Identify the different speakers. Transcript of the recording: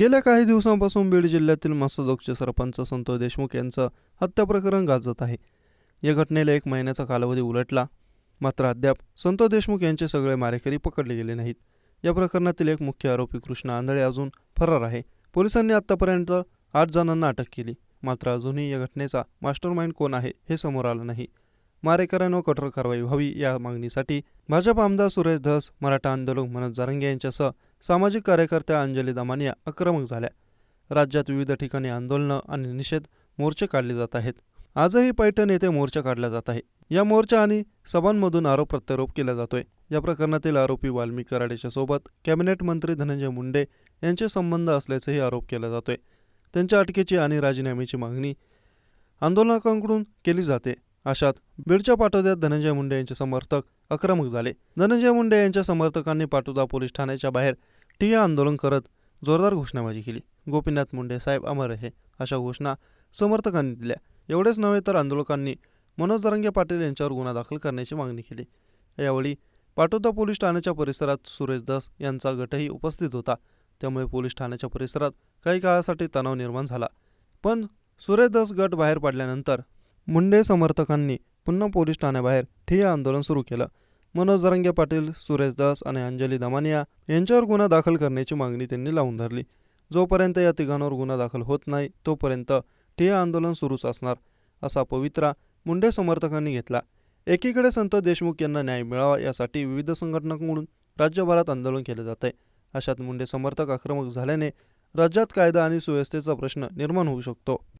Speaker 1: गेल्या काही दिवसांपासून बीड जिल्ह्यातील मस्सजोगचे सरपंच संतोष देशमुख यांचं हत्या प्रकरण गाजत आहे. या घटनेला एक महिन्याचा कालावधी उलटला. मात्र अद्याप संतोष देशमुख यांचे सगळे मारेकरी पकडले गेले नाहीत. या प्रकरणातील एक मुख्य आरोपी कृष्णा आंधळे अजून फरार आहे. पोलिसांनी आतापर्यंत आठ जणांना अटक केली. मात्र अजूनही या घटनेचा मास्टरमाइंड कोण आहे हे समोर आलं नाही. मारेकऱ्यांवर कठोर कारवाई व्हावी या मागणीसाठी भाजप आमदार सुरेश धस मराठा आंदोलक मनोज जारंगे यांच्यासह सामाजिक कार्यकर्त्या अंजली दमानिया आक्रमक झाल्या. राज्यात विविध ठिकाणी आंदोलनं आणि निषेध मोर्चे काढले जात आहेत. आजही पैठण येथे मोर्चा काढला जात आहे. या मोर्चा आणि सभांमधून आरोप प्रत्यारोप केला जातोय. या प्रकरणातील आरोपी वाल्मी कराडेच्या सोबत कॅबिनेट मंत्री धनंजय मुंडे यांचे संबंध असल्याचाही आरोप केला जातोय. त्यांच्या अटकेची आणि राजीनाम्याची मागणी आंदोलकांकडून केली जाते. अशात बीडच्या पाटोद्यात धनंजय मुंडे यांचे समर्थक आक्रमक झाले. धनंजय मुंडे यांच्या समर्थकांनी पाटोदा पोलीस ठाण्याच्या बाहेर ठिय्या आंदोलन करत जोरदार घोषणाबाजी केली. गोपीनाथ मुंडे साहेब अमर हे अशा घोषणा समर्थकांनी दिल्या. एवढेच नव्हे तर आंदोलकांनी मनोज जरंगे पाटील यांच्यावर गुन्हा दाखल करण्याची मागणी केली. यावेळी पाटोदा पोलीस ठाण्याच्या परिसरात सुरेश दास यांचा गटही उपस्थित होता. त्यामुळे पोलीस ठाण्याच्या परिसरात काही काळासाठी तणाव निर्माण झाला. पण सुरेश दास गट बाहेर पडल्यानंतर मुंडे समर्थकांनी पुन्हा पोलीस ठाण्याबाहेर ठिय्या आंदोलन सुरू केलं. मनोज जरंगे पाटील सुरेश दास आणि अंजली दमानिया यांच्यावर गुन्हा दाखल करण्याची मागणी त्यांनी लावून धरली. जोपर्यंत या तिघांवर गुन्हा दाखल होत नाही तोपर्यंत ठिय्या आंदोलन सुरूच असणार असा पवित्रा मुंडे समर्थकांनी घेतला. एकीकडे संत देशमुख यांना न्याय मिळावा यासाठी विविध संघटनांकडून राज्यभरात आंदोलन केले जात. आहे अशात मुंडे समर्थक आक्रमक झाल्याने राज्यात कायदा आणि सुव्यवस्थेचा प्रश्न निर्माण होऊ शकतो.